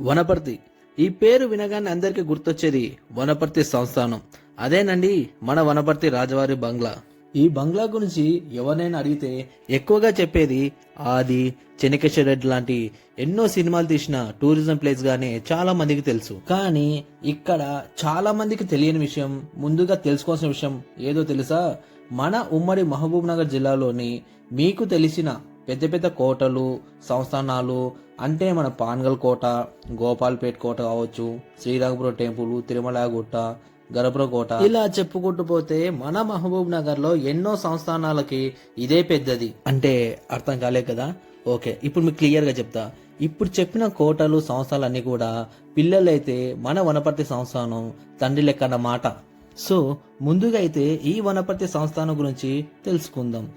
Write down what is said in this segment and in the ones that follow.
వనపర్తి. ఈ పేరు వినగానే అందరికీ గుర్తొచ్చేది వనపర్తి సంస్థానం. అదేనండి మన వనపర్తి రాజవారి బంగ్లా. ఈ బంగ్లా గురించి ఎవరినైనా అడిగితే ఎక్కువగా చెప్పేది ఆది చెనికేశ్వర రెడ్డి లాంటి ఎన్నో సినిమాలు తీసిన టూరిజం ప్లేస్ గానే చాలా మందికి తెలుసు. కానీ ఇక్కడ చాలా మందికి తెలియని విషయం ముందుగా తెలుసుకోవాల్సిన విషయం ఏదో తెలుసా? మన ఉమ్మడి మహబూబ్ నగర్ జిల్లాలోని మీకు తెలిసిన పెద్ద పెద్ద కోటలు సంస్థానాలు అంటే మన పాన్గల్ కోట గోపాల్పేట్ కోట కావచ్చు శ్రీరాఘపురం టెంపుల్ తిరుమల గుట్ట గరపుర కోట. ఇలా చెప్పుకుంటూ పోతే మన మహబూబ్ నగర్లో ఎన్నో సంస్థానాలకి ఇదే పెద్దది. అంటే అర్థం కాలే కదా? ఓకే ఇప్పుడు మీకు క్లియర్గా చెప్తా. ఇప్పుడు చెప్పిన కోటలు సంస్థలు అన్ని కూడా పిల్లలైతే మన వనపర్తి సంస్థానం తండ్రి లెక్క అన్నమాట సో ముందుగా అయితే ఈ వనపర్తి సంస్థానం గురించి తెలుసుకుందాం.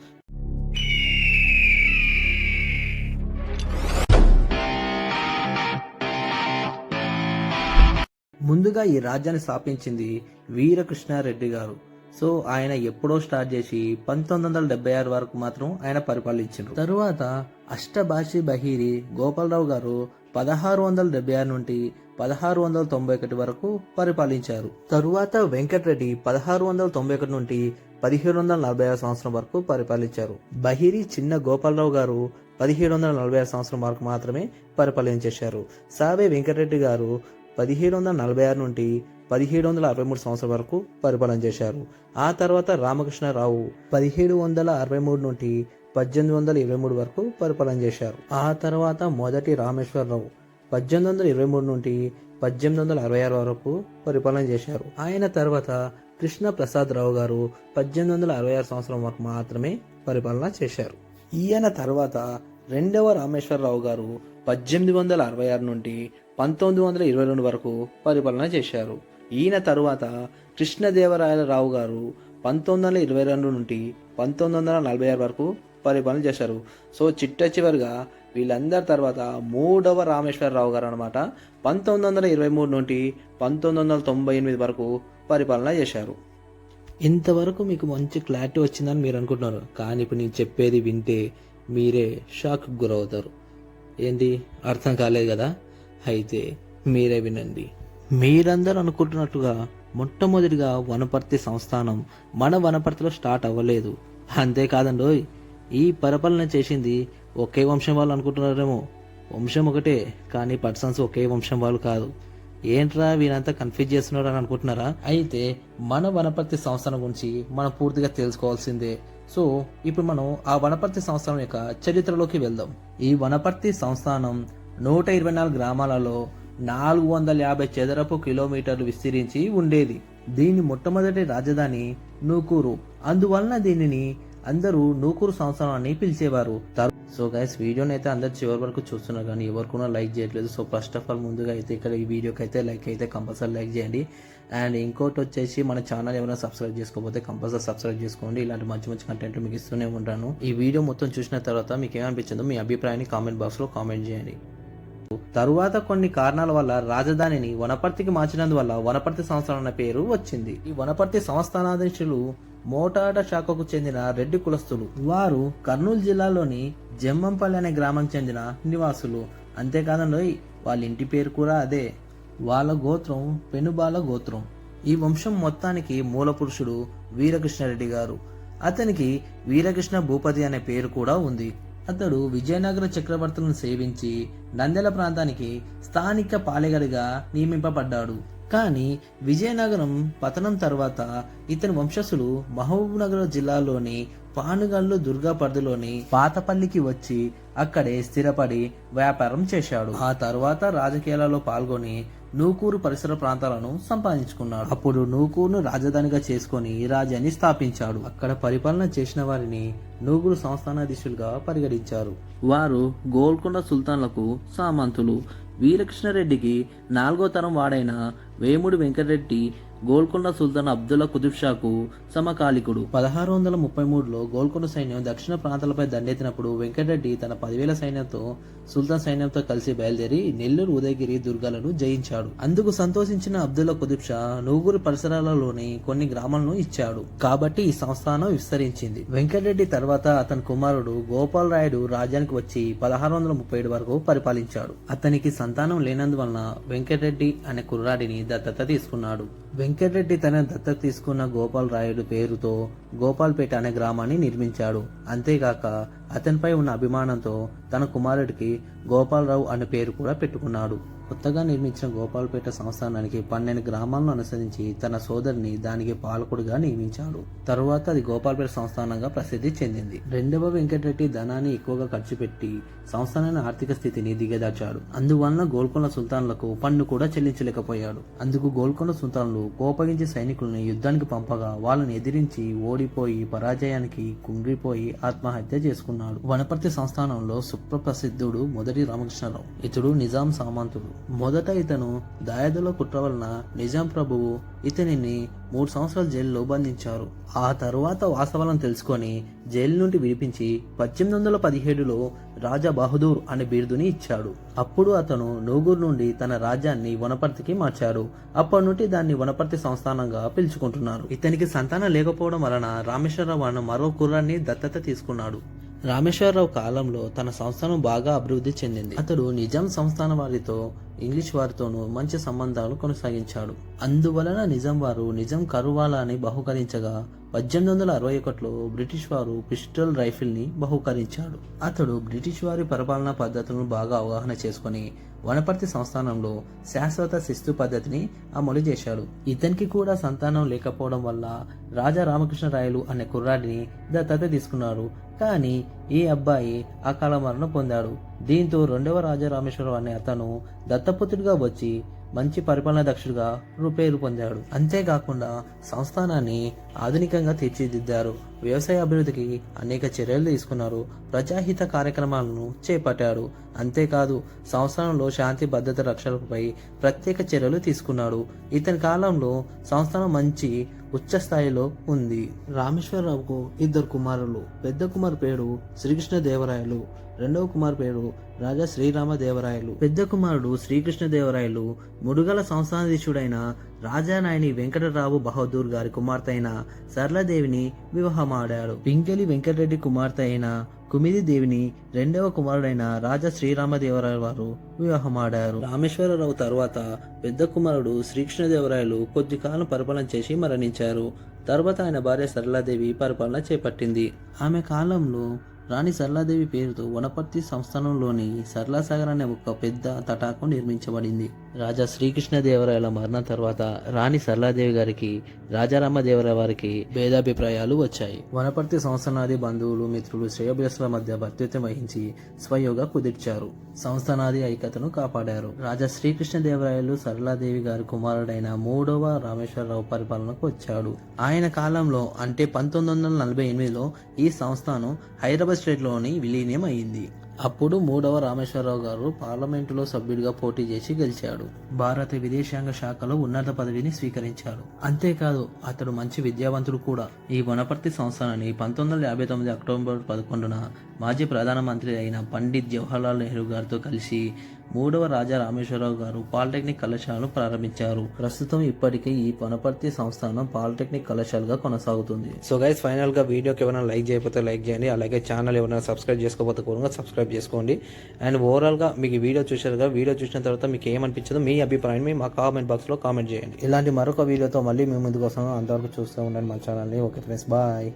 ముందుగా ఈ రాజ్యాన్ని స్థాపించింది వీరకృష్ణారెడ్డి గారు. సో ఆయన ఎప్పుడో స్టార్ట్ చేసి పంతొమ్మిది వందల డెబ్బై ఆరు వరకు మాత్రం ఆయన పరిపాలించారు తరువాత అష్టభాషి బహిరి గోపాలరావు గారు పదహారు వందల డెబ్బై ఆరు నుండి పదహారు వందల తొంభై ఒకటి వరకు పరిపాలించారు. తరువాత వెంకటరెడ్డి పదహారు వందల తొంభై ఒకటి నుండి పదిహేడు వందల నలభై ఆరు సంవత్సరం వరకు పరిపాలించారు. బహిరి చిన్న గోపాలరావు గారు పదిహేడు వందల నలభై ఆరు సంవత్సరం వరకు మాత్రమే పరిపాలించేశారు. సావే వెంకటరెడ్డి గారు పదిహేడు వందల నలభై ఆరు నుండి పదిహేడు వందల అరవై మూడు సంవత్సరం వరకు పరిపాలన చేశారు. ఆ తర్వాత రామకృష్ణరావు పదిహేడు వందల అరవై మూడు నుండి పద్దెనిమిది వందల ఇరవై మూడు వరకు పరిపాలన చేశారు. ఆ తర్వాత మొదటి రామేశ్వరరావు పద్దెనిమిది వందల ఇరవై మూడు నుండి పద్దెనిమిది వందల అరవై ఆరు వరకు పరిపాలన చేశారు. ఆయన తర్వాత కృష్ణ ప్రసాద్ రావు గారు పద్దెనిమిది వందల అరవై ఆరు సంవత్సరం వరకు మాత్రమే పరిపాలన చేశారు. ఈయన తర్వాత రెండవ రామేశ్వరరావు గారు పద్దెనిమిది వందల అరవై ఆరు నుండి పంతొమ్మిది వందల ఇరవై రెండు వరకు పరిపాలన చేశారు. ఈయన తరువాత కృష్ణదేవరాయలరావు గారు పంతొమ్మిది వందల ఇరవై రెండు నుండి పంతొమ్మిది వందల నలభై ఆరు వరకు పరిపాలన చేశారు. సో చిట్ట చివరిగా వీళ్ళందరి తర్వాత మూడవ రామేశ్వరరావు గారు అనమాట పంతొమ్మిది వందల ఇరవై మూడు నుండి పంతొమ్మిది వందల తొంభై ఎనిమిది వరకు పరిపాలన చేశారు. ఇంతవరకు మీకు మంచి క్లారిటీ వచ్చిందని మీరు అనుకుంటున్నారు. కానీ ఇప్పుడు నేను చెప్పేది వింటే మీరే షాక్ గురవుతారు. ఏంటి అర్థం కాలేదు కదా? అయితే మీరే వినండి. మీరందరూ అనుకుంటున్నట్టుగా మొట్టమొదటిగా వనపర్తి సంస్థానం మన వనపర్తిలో స్టార్ట్ అవ్వలేదు. అంతేకాదండోయ్ ఈ పరిపాలన చేసింది ఒకే వంశం వాళ్ళు అనుకుంటున్నారేమో. వంశం ఒకటే కానీ పర్సన్స్ ఒకే వంశం వాళ్ళు కాదు. ఏంట్రా వీరంతా కన్ఫ్యూజ్ చేస్తున్నాడు అని అనుకుంటున్నారా? అయితే మన వనపర్తి సంస్థానం గురించి మనం పూర్తిగా తెలుసుకోవాల్సిందే సో ఇప్పుడు మనం ఆ వనపర్తి సంస్థానం యొక్క చరిత్రలోకి వెళ్దాం. ఈ వనపర్తి సంస్థానం నూట ఇరవై నాలుగు గ్రామాలలో నాలుగు వందల యాభై చదరపు కిలోమీటర్లు విస్తరించి ఉండేది. దీని మొట్టమొదటి రాజధాని నూకూరు. అందువలన దీనిని అందరూ నూకూరు సంస్థానం అని పిలిచేవారు. సో గైస్ వీడియోని అయితే అందరు చివరి వరకు చూస్తున్నారు కానీ ఎవరికైనా లైక్ చేయట్లేదు. సో ఫస్ట్ ఆఫ్ ఆల్ ముందుగా అయితే ఇక్కడ ఈ వీడియోకి అయితే లైక్ అయితే కంపల్సరీ లైక్ చేయండి. అండ్ ఇంకోటి వచ్చేసి మన ఛానల్ ఏమైనా సబ్స్క్రైబ్ చేసుకోకపోతే కంపల్సరీ సబ్స్క్రైబ్ చేసుకోండి. ఇలాంటి మంచి మంచి కంటెంట్ మీకు ఇస్తూనే ఉంటాను. ఈ వీడియో మొత్తం చూసిన తర్వాత మీకు ఏమనిపించిందో మీ అభిప్రాయాన్ని కామెంట్ బాక్స్లో కామెంట్ చేయండి. తరువాత కొన్ని కారణాల వల్ల రాజధానిని వనపర్తికి మార్చినందువల్ల వనపర్తి సంస్థానం అన్న పేరు వచ్చింది. ఈ వనపర్తి సంస్థానాధీశులు మోటాట శాఖకు చెందిన రెడ్డి కులస్తులు. వారు కర్నూలు జిల్లాలోని జమ్మంపల్లి అనే గ్రామం చెందిన నివాసులు. అంతేకాదండి వాళ్ళ ఇంటి పేరు కూడా అదే. వాళ్ళ గోత్రం పెనుబాల గోత్రం. ఈ వంశం మొత్తానికి మూల పురుషుడు వీరకృష్ణారెడ్డి గారు. అతనికి వీరకృష్ణ భూపతి అనే పేరు కూడా ఉంది. అతడు విజయనగర చక్రవర్తులను సేవించి నందెల ప్రాంతానికి స్థానిక పాలెగడిగా నియమింపబడ్డాడు. కానీ విజయనగరం పతనం తర్వాత ఇతని వంశస్థులు మహబూబ్నగర్ జిల్లాలోని పానుగల్లు దుర్గా పరిధిలోని పాతపల్లికి వచ్చి అక్కడే స్థిరపడి వ్యాపారం చేశాడు. ఆ తర్వాత రాజకీయాలలో పాల్గొని నూకూరు పరిసర ప్రాంతాలను సంపాదించుకున్నాడు. అప్పుడు నూకూరును రాజధానిగా చేసుకొని రాజ్యాన్ని స్థాపించాడు. అక్కడ పరిపాలన చేసిన వారిని నూకూరు సంస్థానాధీశులుగా పరిగణించారు. వారు గోల్కొండ సుల్తాన్లకు సామంతులు. వీరకృష్ణారెడ్డికి నాలుగో తరం వాడైన వేముడి వెంకటరెడ్డి గోల్కొండ సుల్తాన్ అబ్దుల్లా కుతుబ్ షాకు సమకాలికుడు. పదహారు వందల ముప్పై మూడులో గోల్కొండ సైన్యం దక్షిణ ప్రాంతాలపై దండెత్తినప్పుడు వెంకటరెడ్డి తన పదివేల సైన్యంతో సుల్తాన్ సైన్యంతో కలిసి బయలుదేరి నెల్లూరు ఉదయగిరి దుర్గాలను జయించాడు. అందుకు సంతోషించిన అబ్దుల్లా కుతుబ్ షా నూగురు పరిసరాలలోని కొన్ని గ్రామాలను ఇచ్చాడు. కాబట్టి ఈ సంస్థానం విస్తరించింది. వెంకటరెడ్డి తర్వాత అతని కుమారుడు గోపాల్ రాయుడు రాజ్యానికి వచ్చి పదహారు వందల ముప్పై ఏడు వరకు పరిపాలించాడు. అతనికి సంతానం లేనందువలన వెంకటరెడ్డి అనే కుర్రాడిని దత్తత తీసుకున్నాడు. వెంకటరెడ్డి తన దత్తత తీసుకున్న గోపాల్ రాయుడు పేరుతో గోపాల్పేట అనే గ్రామాన్ని నిర్మించాడు. అంతేగాక అతనిపై ఉన్న అభిమానంతో తన కుమారుడికి గోపాలరావు అనే పేరు కూడా పెట్టుకున్నాడు. కొత్తగా నిర్మించిన గోపాల్పేట సంస్థానానికి పన్నెండు గ్రామాలను అనుసరించి తన సోదరిని దానికి పాలకుడిగా నియమించాడు. తరువాత అది గోపాల్పేట సంస్థానంగా ప్రసిద్ధి చెందింది. రెండవ వెంకటరెడ్డి ధనాన్ని ఎక్కువగా ఖర్చు పెట్టి సంస్థానాన్ని ఆర్థిక స్థితిని దిగదార్చాడు అందువలన గోల్కొండ సుల్తాన్లకు పన్ను కూడా చెల్లించలేకపోయాడు. అందుకు గోల్కొండ సుల్తాన్లు కోపగించి సైనికులను యుద్ధానికి పంపగా వాళ్ళని ఎదిరించి ఓడిపోయి పరాజయానికి కుంగిపోయి ఆత్మహత్య చేసుకున్నాడు. వనపర్తి సంస్థానంలో సుప్రప్రసిద్ధుడు మొదటి రామకృష్ణరావు. ఇతడు నిజాం సామంతుడు. మొదట ఇతను దాయాదుల కుట్ర వలన నిజాం ప్రభువు ఇతనిని మూడు సంవత్సరాల జైల్లో బంధించారు. ఆ తరువాత వాస్తవాలను తెలుసుకొని జైలు నుండి విడిపించి పద్దెనిమిది వందల పదిహేడులో రాజా బహదూర్ అనే బిరుదుని ఇచ్చాడు. అప్పుడు అతను నూగూరు నుండి తన రాజ్యాన్ని వనపర్తికి మార్చారు. అప్పటి నుండి దాన్ని వనపర్తి సంస్థానంగా పిలుచుకుంటున్నారు. ఇతనికి సంతానం లేకపోవడం వలన రామేశ్వరరావు అన్న మరో కుర్రాన్ని దత్తత తీసుకున్నాడు. రామేశ్వరరావు కాలంలో తన సంస్థానం బాగా అభివృద్ధి చెందింది. అతడు నిజాం సంస్థాన వారితో ఇంగ్లీష్ వారితోనూ మంచి సంబంధాలు కొనసాగించాడు. అందువలన నిజాం వారు నిజాం కరువాలాని బహుకరించగా పద్దెనిమిది వందల అరవై ఒకటిలో బ్రిటిష్ వారు పిస్టల్ రైఫిల్ని బహుకరించాడు. అతడు బ్రిటిష్ వారి పరిపాలనా పద్ధతులను బాగా అవగాహన చేసుకొని వనపర్తి సంస్థానంలో శాశ్వత శిస్తు పద్ధతిని అమలు చేశాడు. ఇతనికి కూడా సంతానం లేకపోవడం వల్ల రాజా రామకృష్ణరాయలు అనే కుర్రాడిని దత్తత తీసుకున్నారు. కానీ ఈ అబ్బాయి అకాల మరణం పొందాడు. దీంతో రెండవ రాజా రామేశ్వరరావు అనే అతను దత్తపుత్రుడిగా వచ్చి మంచి పరిపాలనా దక్షుడిగా పేరు పొందాడు. అంతేకాకుండా సంస్థానాన్ని ఆధునికంగా తీర్చిదిద్దారు. వ్యవసాయ అభివృద్ధికి అనేక చర్యలు తీసుకున్నారు. ప్రజాహిత కార్యక్రమాలను చేపట్టాడు అంతేకాదు సంస్థానంలో శాంతి భద్రత రక్షణపై ప్రత్యేక చర్యలు తీసుకున్నాడు. ఇతని కాలంలో సంస్థానం మంచి ఉచ్చ స్థాయిలో ఉంది. రామేశ్వరరావుకు ఇద్దరు కుమారులు. పెద్ద కుమార్ పేరు శ్రీకృష్ణ దేవరాయలు రెండవ కుమార్ పేరు రాజా శ్రీరామదేవరాయలు. పెద్ద కుమారుడు శ్రీకృష్ణదేవరాయలు ముడుగల సంస్థానాధీశుడైన రాజానాయని వెంకటరావు బహదూర్ గారి కుమార్తె అయిన సరళదేవిని వివాహమాడాడు. పింకెలి వెంకటరెడ్డి కుమార్తె అయిన కుమిది దేవిని రెండవ కుమారుడైన రాజా శ్రీరామదేవరాయలు వారు వివాహమాడారు. రామేశ్వరరావు తర్వాత పెద్ద కుమారుడు శ్రీకృష్ణదేవరాయలు కొద్ది కాలం పరిపాలన చేసి మరణించారు. తర్వాత ఆయన భార్య సరళాదేవి పరిపాలన చేపట్టింది. ఆమె కాలంలో రాణి సరళాదేవి పేరుతో వనపర్తి సంస్థానంలోని సరళాసాగర్ అనే ఒక పెద్ద తటాకం నిర్మించబడింది. రాజా శ్రీకృష్ణదేవరాయల మరణం తర్వాత రాణి సరళాదేవి గారికి రాజారామదేవరాయ వారికి భేదాభిప్రాయాలు వచ్చాయి. వనపర్తి సంస్థానాది బంధువులు మిత్రులు శ్రేయోభిలాసుల మధ్య భర్తృత్వం వహించి స్వయోగా కుదిర్చారు. సంస్థానాది ఐక్యతను కాపాడారు. రాజా శ్రీకృష్ణదేవరాయలు సరళాదేవి గారి కుమారుడైన మూడవ రామేశ్వరరావు పరిపాలనకు వచ్చాడు. ఆయన కాలంలో అంటే పంతొమ్మిది వందల నలభై ఎనిమిదిలో ఈ సంస్థానం హైదరాబాద్ స్టేట్లోని విలీనం అయింది అప్పుడు మూడవ రామేశ్వరరావు గారు పార్లమెంటులో సభ్యుడిగా పోటీ చేసి గెలిచాడు. భారత విదేశాంగ శాఖలో ఉన్నత పదవిని స్వీకరించాడు అంతేకాదు అతడు మంచి విద్యావంతుడు కూడా. ఈ వనపర్తి సంస్థానాన్ని పంతొమ్మిది వందల యాభై తొమ్మిది అక్టోబర్ పదకొండున మాజీ ప్రధానమంత్రి అయిన పండిత్ జవహర్లాల్ నెహ్రూ గారితో కలిసి మూడవ రాజా రామేశ్వరరావు గారు పాలిటెక్నిక్ కళాశాలను ప్రారంభించారు. ప్రస్తుతం ఇప్పటికీ ఈ వనపర్తి సంస్థానం పాలిటెక్నిక్ కళాశాలగా కొనసాగుతుంది. సో గైస్ ఫైనల్గా వీడియోకి ఏమైనా లైక్ చేయకపోతే లైక్ చేయండి. అలాగే ఛానల్ ఏమైనా సబ్స్క్రైబ్ చేసుకోకపోతే కూడా సబ్స్క్రైబ్ చేసుకోండి. అండ్ ఓవరాల్గా మీకు వీడియో చూశారుగా వీడియో చూసిన తర్వాత మీకు ఏమనిపించదో మీ అభిప్రాయాన్ని మా కామెంట్ బాక్స్లో కామెంట్ చేయండి. ఇలాంటి మరొక వీడియోతో మళ్ళీ మీ ముందుకు వస్తాను. అంతవరకు చూస్తూ ఉండండి మా ఛానల్ని ఓకే ఫ్రెండ్స్ బాయ్